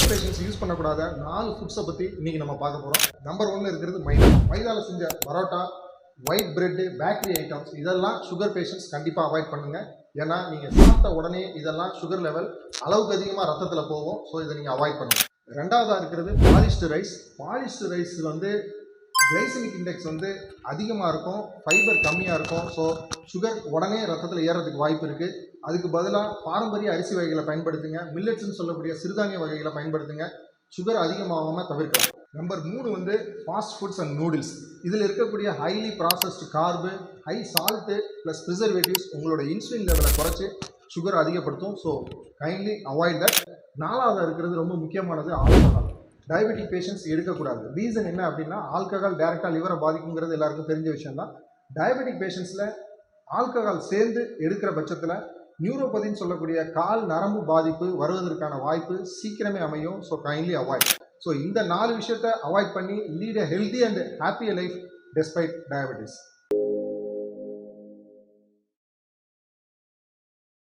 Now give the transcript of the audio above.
Sugar patients use பண்ணக்கூடாத நாலு ஃபுட்ஸை பற்றி இன்னைக்கு நம்ம பார்க்க போகிறோம் நம்பர் ஒன்ல இருக்கிறது மைதா. மைதாவில் செஞ்ச parotta white bread bakery items இதெல்லாம் சுகர் பேஷண்ட்ஸ் கண்டிப்பாக அவாய்ட் பண்ணுங்க. ஏன்னா நீங்கள் சாப்பிட்ட உடனே இதெல்லாம் சுகர் லெவல் அளவுக்கு அதிகமாக ரத்தத்தில் போகும். ஸோ இதை நீங்கள் அவாய்ட் பண்ணுங்க. ரெண்டாவதாக இருக்கிறது பாலிஸ்டு ரைஸ் பாலிஸ்டு ரைஸ் வந்து கிளைசமிக் இண்டெக்ஸ் வந்து அதிகமாக இருக்கும் ஃபைபர் கம்மியாக இருக்கும். ஸோ சுகர் உடனே ரத்தத்தில் ஏறதுக்கு வாய்ப்பு இருக்குது அதுக்கு பதிலாக பாரம்பரிய அரிசி வகைகளை பயன்படுத்துங்க. மில்லட்ஸ்னு சொல்லக்கூடிய சிறுதானிய வகைகளை பயன்படுத்துங்க. சுகர் அதிகமாகாமல் தவிர்க்கலாம். நம்பர் மூணு வந்து ஃபாஸ்ட் ஃபுட்ஸ் அண்ட் நூடுல்ஸ் இதில் இருக்கக்கூடிய highly processed carb high salt plus preservatives உங்களோட இன்சுலின் லெவலை குறைச்சி சுகர் அதிகப்படுத்தும். ஸோ கைண்ட்லி அவாய்ட் தட் நாலாவது இருக்கிறது ரொம்ப முக்கியமானது ஆல்கஹால். டயபெட்டிக் பேஷண்ட்ஸ் எடுக்கக்கூடாது. ரீசன் என்ன அப்படின்னா ஆல்கஹால் டேரெக்டாக லிவரை பாதிக்குங்கிறது எல்லாருக்கும் தெரிஞ்ச விஷயம் தான் டயபெட்டிக் பேஷண்ட்ஸில் ஆல்கஹால் சேர்ந்து எடுக்கிற பட்சத்தில் நியூரோபதின்னு சொல்லக்கூடிய கால் நரம்பு பாதிப்பு வருவதற்கான வாய்ப்பு சீக்கிரமே அமையும். ஸோ கைண்ட்லி அவாய்ட் ஸோ இந்த நாலு விஷயத்தை அவாய்ட் பண்ணி lead a healthy and happy life despite diabetes